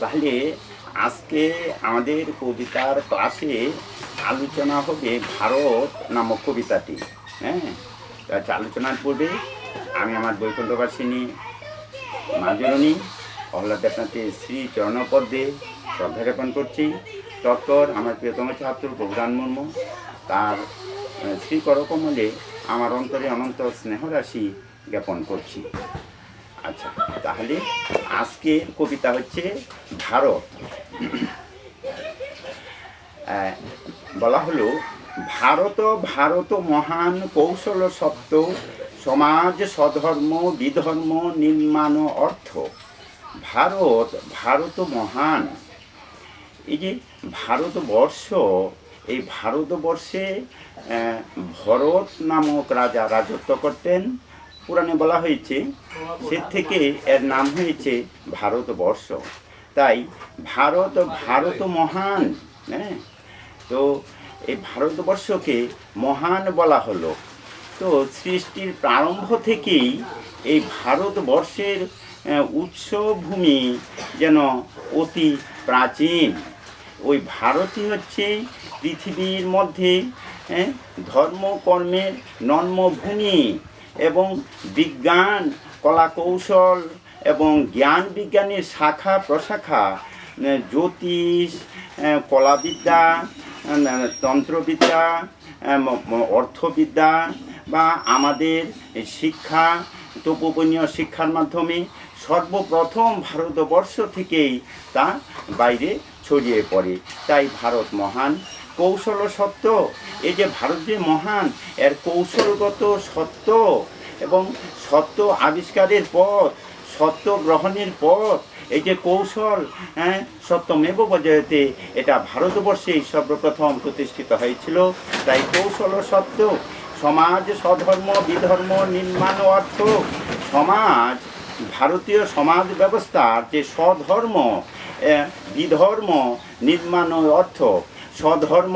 তাহলে আজকে আমাদের কবিতার ক্লাসে আলোচনা হবে ভারত নামক কবিতাটি। হ্যাঁ? আচ্ছা আলোচনার পূর্বে আমি আমার বৈকুণ্ঠবাসিনী মাজরণী অহ্লাদ দেবনাথের শ্রী চরণপদ্মে শ্রদ্ধা জ্ঞাপন করছি। তৎপর আমার প্রিয়তম ছাত্র প্রধান মুর্মু, তার শ্রী করকমলে আমার অন্তরে অনন্ত স্নেহরাশি জ্ঞাপন করছি। আচ্ছা তাহলে আজকের কবিতা হচ্ছে ভারত। বলা হলো, ভারত ভারত মহান কৌশল সত্য সমাজ সধর্ম বিধর্ম, নির্মাণ, অর্থ। ভারত ভারত মহান। এই যে ভারতবর্ষ, এই ভারতবর্ষে ভরত নামক রাজা রাজত্ব করতেন। পুরাণে বলা হয়েছে সে থেকে এর নাম হয়েছে ভারতবর্ষ। তাই ভারত ভারত মহান হ্যাঁ? তো এই ভারতবর্ষকে মহান বলা হলো। তো সৃষ্টির প্রারম্ভ থেকেই এই ভারতবর্ষের উৎসভূমি যেন অতি প্রাচীন। ওই ভারতই হচ্ছে পৃথিবীর মধ্যে হ্যাঁ, ধর্মকর্মের নন্মভূমি এবং বিজ্ঞান কলা কৌশল এবং জ্ঞান বিজ্ঞানের শাখা, প্রশাখা জ্যোতিষ কলাবিদ্যা তন্ত্রবিদ্যা অর্থবিদ্যা বা আমাদের শিক্ষা তপোবনীয় শিক্ষার মাধ্যমে সর্বপ্রথম ভারতবর্ষ থেকেই তা বাইরে ছড়িয়ে পড়ে। তাই ভারত মহান কৌশল সত্য। এই যে ভারত যে মহান এর কৌশলগত সত্য এবং সত্য আবিষ্কারের পথ সত্য গ্রহণের পথ এই যে কৌশল হ্যাঁ সত্যমেব বজয়তে এটা ভারতবর্ষেই সর্বপ্রথম প্রতিষ্ঠিত হয়েছিল। তাই কৌশল সত্য সমাজ স্বধর্ম বিধর্ম নির্মাণ অর্থ সমাজ ভারতীয় সমাজ ব্যবস্থার যে স্বধর্ম আহ, বিধর্ম নির্মাণ অর্থ স্বধর্ম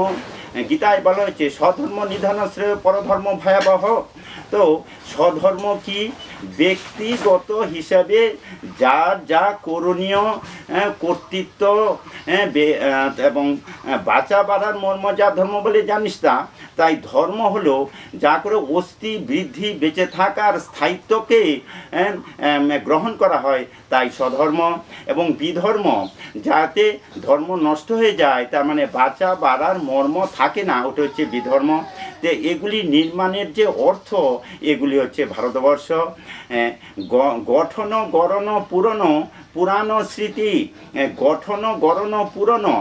গীতায় বলা হয়েছে স্বধর্ম নিধান শ্রেয় পরধর্ম ভয়াবহ। তো স্বধর্ম কি? ব্যক্তিগত হিসাবে যা যা করণীয় আহ, কর্তৃত্ব আহ, এবং বাঁচা বাড়ার মর্ম যা ধর্ম বলে জানিস তা তাই ধর্ম হলো যা করে অস্থি বৃদ্ধি বেঁচে থাকার স্থায়িত্বকে গ্রহণ করা হয়, তাই স্বধর্ম এবং বিধর্ম যাতে ধর্ম নষ্ট হয়ে যায়, তার মানে বাঁচা, বাড়ার মর্ম থাকে না, ওটা হচ্ছে বিধর্ম। যে এগুলি নির্মাণের যে অর্থ, এগুলি হচ্ছে ভারতবর্ষ গঠন, গড়ন পুরনো পুরানো স্মৃতি গঠন, গড়ন, পুরনো।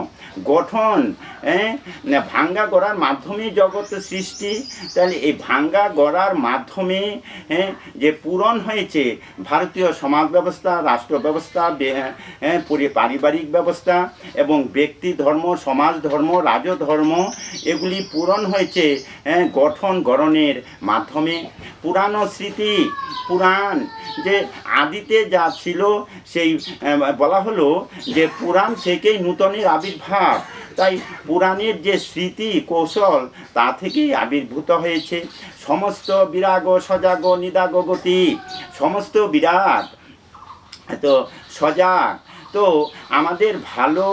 গঠন ভাঙ্গা গড়ার মাধ্যমে জগৎ সৃষ্টি। তাহলে এই ভাঙ্গা গড়ার মাধ্যমে যে পূরণ হয়েছে, ভারতীয় সমাজ ব্যবস্থা, রাষ্ট্র ব্যবস্থা পারিবারিক ব্যবস্থা এবং ব্যক্তি ধর্ম, সমাজ ধর্ম, রাজধর্ম, এগুলি পূরণ হয়েছে হ্যাঁ গঠন, গড়নের মাধ্যমে। পুরানো স্মৃতি, পুরাণ, যে আদিতে যা ছিল, সেই বলা হলো যে পুরাণ থেকেই নূতনের আবির্ভাব। তাই পুরাণের যে স্মৃতি, কৌশল, তা থেকেই আবির্ভূত হয়েছে। সমস্ত বিরাগ, সজাগ, নিদাগ গতি, সমস্ত বিরাট তো সজাগ তো আমাদের ভালো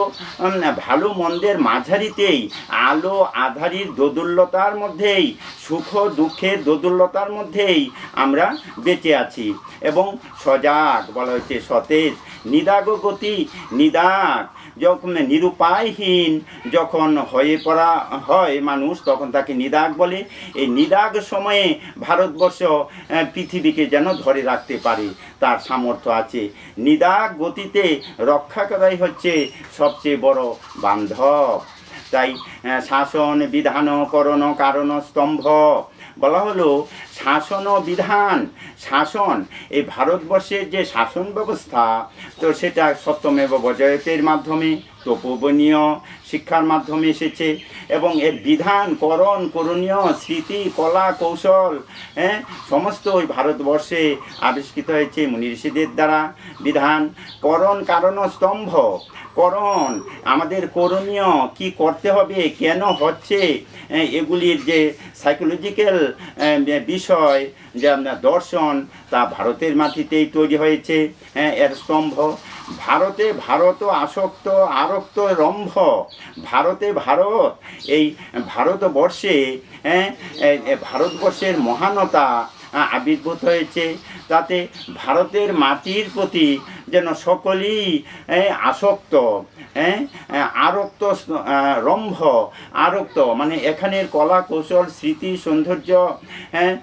ভালো মন্দের মাঝারিতেই আলো আধারির দোদুল্যতার মধ্যেই, সুখ দুঃখের দোদুল্যতার মধ্যেই আমরা বেঁচে আছি। এবং সজাগ বলা হয়েছে সতেজ নিদাগ গতি নিদাগ যখন নিরুপায়হীন যখন হয়ে পড়া হয় মানুষ, তখন তাকে নিদাগ বলে। এই নিদাগ সময়ে ভারতবর্ষ পৃথিবীকে যেন ধরে রাখতে পারে, তার সামর্থ্য আছে। নিদাগ গতিতে রক্ষা করাই হচ্ছে সবচেয়ে বড় বান্ধব। তাই শাসন, বিধান, করণ, কারণ, স্তম্ভ। বলা হলো, শাসন ও বিধান, শাসন, এই ভারতবর্ষের যে শাসন ব্যবস্থা, তো সেটা সত্যমেব বজয়তের মাধ্যমে তপোবনীয় শিক্ষার মাধ্যমে এসেছে এবং এর বিধান করণ করণীয় স্মৃতি কলা কৌশল হ্যাঁ সমস্ত ওই ভারতবর্ষে আবিষ্কৃত হয়েছে মুনি ঋষিদের দ্বারা বিধান। করণ কারণ স্তম্ভ। করণ আমাদের করণীয় কি করতে হবে কেন হচ্ছে এ, এগুলির যে সাইকোলজিক্যাল বিষয় যে আপনার দর্শন তা ভারতের মাটিতেই তৈরি হয়েছে হ্যাঁ, এর স্তম্ভ। ভারতে ভারত আসক্ত আরক্ত রম্ভ। ভারতে ভারত এই ভারতবর্ষে ভারতবর্ষের মহানতা আবির্ভূত হয়েছে। তাতে ভারতের মাটির প্রতি যেন সকলেই আসক্ত হ্যাঁ আরক্ত রম্ভ, আরক্ত মানে এখানের কলা কৌশল স্মৃতি, সৌন্দর্য হ্যাঁ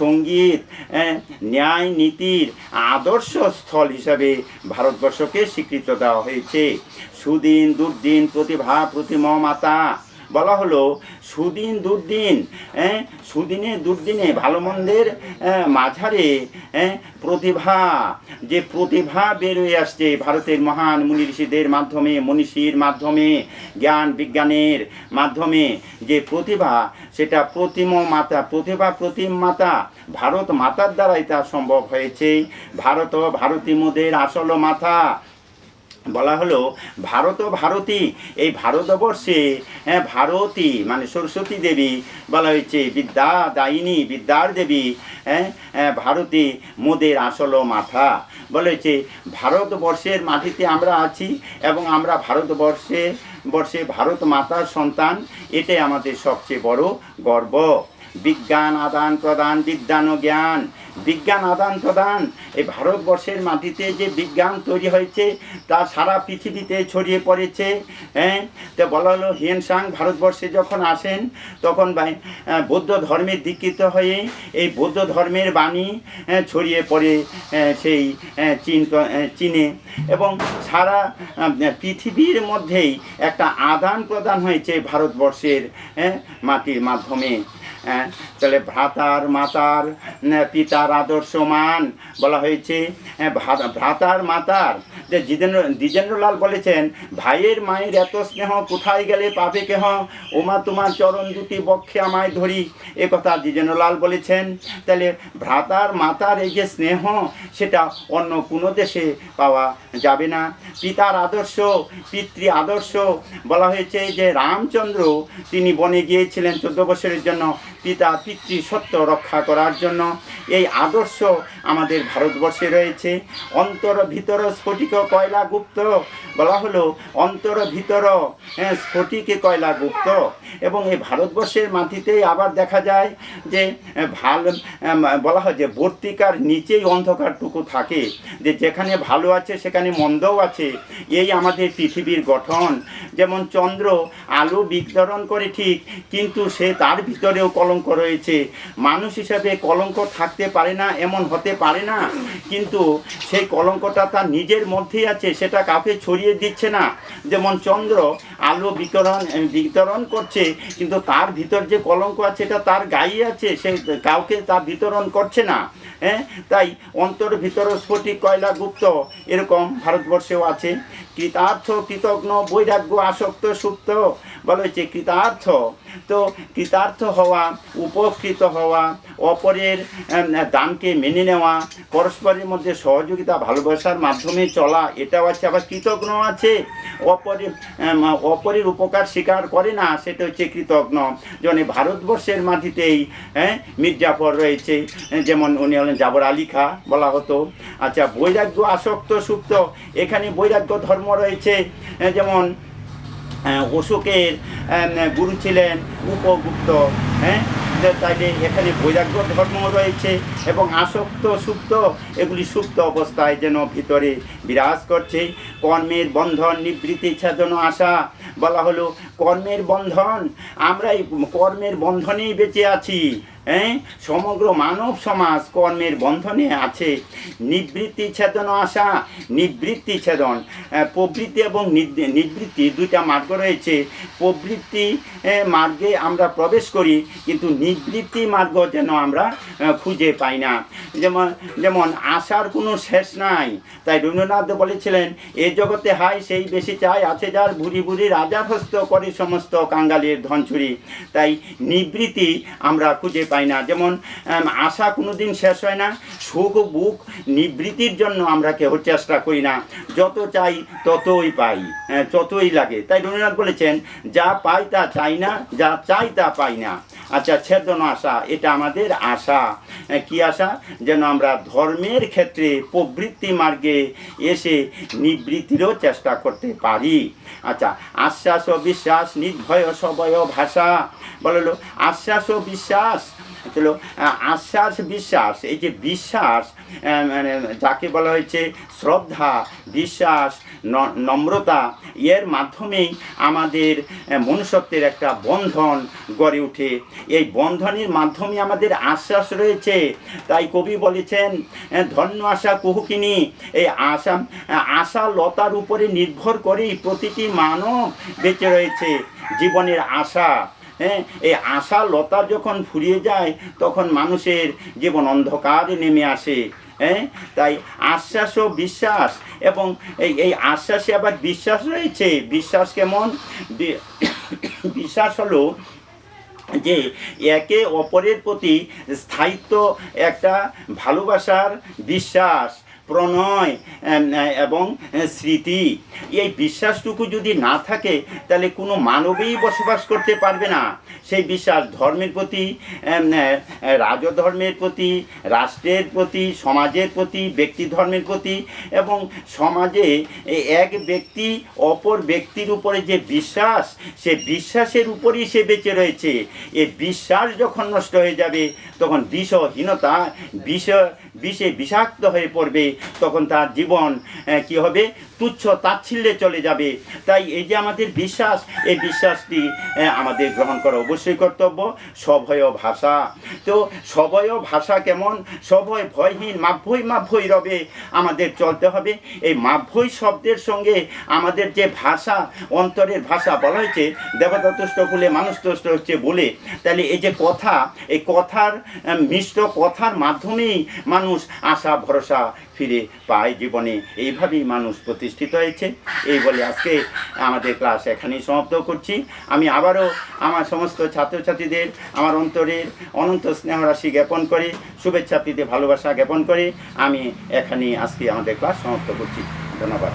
সংগীত ন্যায় নীতির আদর্শ স্থল হিসাবে ভারতবর্ষকে স্বীকৃত দেওয়া হয়েছে। সুদিন, দুর্দিন, প্রতিভা, প্রতিম, মাতা বলা হলো সুদিন দুর্দিন হ্যাঁ সুদিনে দুর্দিনে ভালো মন্দের মাঝারে হ্যাঁ, প্রতিভা যে প্রতিভা বেরোয় আসছে ভারতের মহান মুনি ঋষিদের মাধ্যমে মনীষীর মাধ্যমে জ্ঞান বিজ্ঞানের মাধ্যমে যে প্রতিভা সেটা প্রতিম মাতা প্রতিভা প্রতিম মাতা ভারত মাতার দ্বারাই তা সম্ভব হয়েছে। ভারত ভারতী মোদের আসল মাথা বলা হলো ভারত ভারতী। এই ভারতবর্ষে হ্যাঁ ভারতী মানে সরস্বতী দেবী বলা হয়েছে বিদ্যা দায়িনী বিদ্যার দেবী হ্যাঁ হ্যাঁ, ভারতী মোদের আসল মাথা। বলা হয়েছে ভারতবর্ষের মাটিতে আমরা আছি এবং আমরা ভারতবর্ষে বর্ষে ভারত মাতার সন্তান এটাই আমাদের সবচেয়ে বড় গর্ব। বিজ্ঞান আদান প্রদান বিদ্যান জ্ঞান বিজ্ঞান আদান প্রদান। এই ভারতবর্ষের মাটিতে যে বিজ্ঞান তৈরি হয়েছে তা সারা পৃথিবীতে ছড়িয়ে পড়েছে হ্যাঁ? তো বলা হলো হিয়েনসাং ভারতবর্ষে যখন আসেন তখন বৌদ্ধ ধর্মের দীক্ষিত হয়ে এই বৌদ্ধ ধর্মের বাণী ছড়িয়ে পড়ে সেই চীন চীনে। এবং সারা পৃথিবীর মধ্যেই একটা আদান প্রদান হয়েছে ভারতবর্ষের হ্যাঁ, মাটির মাধ্যমে। হ্যাঁ, তাহলে ভ্রাতার মাতার পিতার পিতার আদর্শমান বলা হয়েছে। হ্যাঁ, ভ্রাতার মাতার যে জিতেন্দ্র দ্বিজেন্দ্রলাল বলেছেন, ভাইয়ের মায়ের এত স্নেহ, কোথায় গেলে পাবে কেহ? ওমা তোমার চরণ দুটি বক্ষে আমায় ধরি। এ কথা দ্বিজেন্দ্রলাল বলেছেন। তাহলে ভ্রাতার মাতার এই যে স্নেহ, সেটা অন্য কোনো দেশে পাওয়া যাবে না। পিতার আদর্শ, পিতৃ আদর্শ, বলা হয়েছে যে রামচন্দ্র, তিনি বনে গিয়েছিলেন চোদ্দ বছরের জন্য, পিতা পিতৃ সত্য রক্ষা করার জন্য। এই আদর্শ আমাদের ভারতবর্ষে রয়েছে। অন্তর ভিতর স্ফটিক কয়লা গুপ্ত? বলা হলো অন্তর ভিতর হ্যাঁ, স্ফটিকে কয়লা গুপ্ত। এবং এই ভারতবর্ষের মাটিতেই আবার দেখা যায় যে আহ, ভালো বলা হয় যে বর্তিকার নিচেই অন্ধকারটুকু থাকে। যে যেখানে ভালো আছে সেখানে মন্দও আছে। এই আমাদের পৃথিবীর গঠন। যেমন চন্দ্র আলো বিতরণ করে ঠিক কিন্তু সে তার ভিতরেও কলঙ্ক রয়েছে। মানুষ হিসাবে কলঙ্ক থাকতে পারে না এমন হতে পারে না। কিন্তু সেই কলঙ্কটা তার নিজের মধ্যেই আছে, সেটা কাউকে ছড়িয়ে দিচ্ছে না। যেমন চন্দ্র আলো বিতরণ বিতরণ করছে, কিন্তু তার ভিতর যে কলঙ্ক আছে এটা তার গায়ে আছে, সে কাউকে তা বিতরণ করছে না। হ্যাঁ? তাই অন্তর ভিতর স্ফটিক কয়লা গুপ্ত, এরকম ভারতবর্ষেও আছে। কৃতার্থ কৃতজ্ঞ, বৈরাগ্য, আসক্ত, সুপ্ত। বলা হয়েছে কৃতার্থ। তো কৃতার্থ হওয়া, উপকৃত হওয়া, অপরের দানকে মেনে নেওয়া, পরস্পরের মধ্যে সহযোগিতা, ভালোবাসার মাধ্যমে চলা, এটাও আছে। আবার কৃতজ্ঞ আছে। অপরের অপরের উপকার স্বীকার করে না, সেটা হচ্ছে কৃতজ্ঞ। যেমন ভারতবর্ষের মাটিতেই হ্যাঁ মির্জাফর রয়েছে। যেমন উনি হলেন জাবর আলী খা বলা হতো। আচ্ছা বৈরাগ্য, আসক্ত, সুপ্ত। এখানে বৈরাগ্য, ধর্ম রয়েছে। যেমন অশোকের গুরু ছিলেন উপগুপ্ত হ্যাঁ তাইলে এখানে বৈরাগ্য ধর্ম রয়েছে এবং আসক্ত, সুপ্ত, এগুলি সুপ্ত অবস্থায় যেন ভিতরে বিরাজ করছে। কর্মের বন্ধন, নিবৃত্তি, ছেদন, আশা বলা হলো, কর্মের বন্ধন আমরা এই কর্মের বন্ধনেই বেঁচে আছি। হ্যাঁ? সমগ্র মানব সমাজ কর্মের বন্ধনে আছে। নিবৃত্তি ছেদন আশা, নিবৃত্তি ছেদন। প্রবৃত্তি এবং নিবৃত্তি দুইটা মার্গ রয়েছে। প্রবৃত্তি মার্গে আমরা প্রবেশ করি, কিন্তু নিবৃত্তি মার্গ যেন আমরা খুঁজে পাই না। যেমন যেমন আশার কোনো শেষ নাই, তাই রবীন্দ্রনাথ বলেছিলেন, এ জগতে হাই সেই বেশি চাই আছে যার ভুরি ভুরি রাজার হস্ত করে সমস্ত কাঙ্গালের ধনচুরি তাই নিবৃত্তি আমরা খুঁজে পাই না। যেমন আশা কোনোদিন শেষ হয় না সুখ বুক নিবৃত্তির জন্য আমরা কেউ চেষ্টা করি না। যত চাই ততই পাই হ্যাঁ, ততই লাগে। তাই রবীন্দ্রনাথ বলেছেন যা পাই তা চাই না যা চাই তা পাই না। আচ্ছা ছেদন আশা এটা আমাদের আশা। আহ, কি আশা? যেন আমরা ধর্মের ক্ষেত্রে প্রবৃত্তি মার্গে এসে নিবৃত্তিরও চেষ্টা করতে পারি। আচ্ছা আশ্বাস ও বিশ্বাস নির্ভয় সবয় ভাষা। বলল আশ্বাস ও বিশ্বাস হলো আশ্বাস, বিশ্বাস। এই যে বিশ্বাস মানে যাকে বলা হয়েছে শ্রদ্ধা, বিশ্বাস নম্রতা, এর মাধ্যমেই আমাদের মনুষ্যত্বের একটা বন্ধন গড়ে ওঠে। এই বন্ধনের মাধ্যমে আমাদের আশ্বাস রয়েছে। তাই কবি বলেছেন ধন্য আশা কুহুকিনী, এই আশা আশা লতার উপরে নির্ভর করেই প্রতিটি মানব বেঁচে রয়েছে জীবনের আশা। হ্যাঁ এই আশা লতা যখন ফুরিয়ে যায়, তখন মানুষের জীবন অন্ধকারে নেমে আসে হ্যাঁ? তাই আশ্বাস ও বিশ্বাস এবং এই এই আশ্বাসে আবার বিশ্বাস রয়েছে। বিশ্বাস কেমন? বিশ্বাস হলো যে একে অপরের প্রতি স্থায়িত্ব, একটা ভালোবাসার বিশ্বাস প্রণয় এবং স্মৃতি। এই বিশ্বাসটুকু যদি না থাকে, তাহলে কোনো মানবেই বসবাস করতে পারবে না। সেই বিশ্বাস ধর্মের প্রতি রাজধর্মের প্রতি, রাষ্ট্রের প্রতি, সমাজের প্রতি, ব্যক্তি ধর্মের প্রতি, এবং সমাজে এক ব্যক্তি অপর ব্যক্তির উপরে যে বিশ্বাস, সে বিশ্বাসের উপরই সে বেঁচে রয়েছে। এ বিশ্বাস যখন নষ্ট হয়ে যাবে, তখন বিষহীনতা বিষ বিষে বিষাক্ত হয়ে পড়বে। তখন তার জীবন কি হবে? তুচ্ছ তাচ্ছিল্যে চলে যাবে। তাই এই যে আমাদের বিশ্বাস, এই বিশ্বাসটি আমাদের গ্রহণ করা অবশ্যই কর্তব্য। সভয় ভাষা। তো সভয় ভাষা কেমন? সভয় ভয়হীন মাভ্যই মাভ্যই রবে। আমাদের চলতে হবে। এই মাভ্যই শব্দের সঙ্গে আমাদের যে ভাষা, অন্তরের ভাষা বলা হয়েছে, দেবতা তুষ্ট ফুলে মানুষ তুষ্ট হচ্ছে বলে। তাহলে এই যে কথা, এই কথার মিষ্ট কথার মাধ্যমেই মানুষ আশা, ভরসা ফিরে পায় জীবনে। এইভাবেই মানুষ প্রতিষ্ঠিত হয়েছে। এই বলে আজকে আমাদের ক্লাস এখানেই সমাপ্ত করছি। আমি আবারও আমার সমস্ত ছাত্রছাত্রীদের, আমার অন্তরের অনন্ত স্নেহরাশি জ্ঞাপন করে, শুভেচ্ছা প্রীতি, ভালোবাসা জ্ঞাপন করে আমি এখানেই আজকে আমাদের ক্লাস সমাপ্ত করছি। ধন্যবাদ।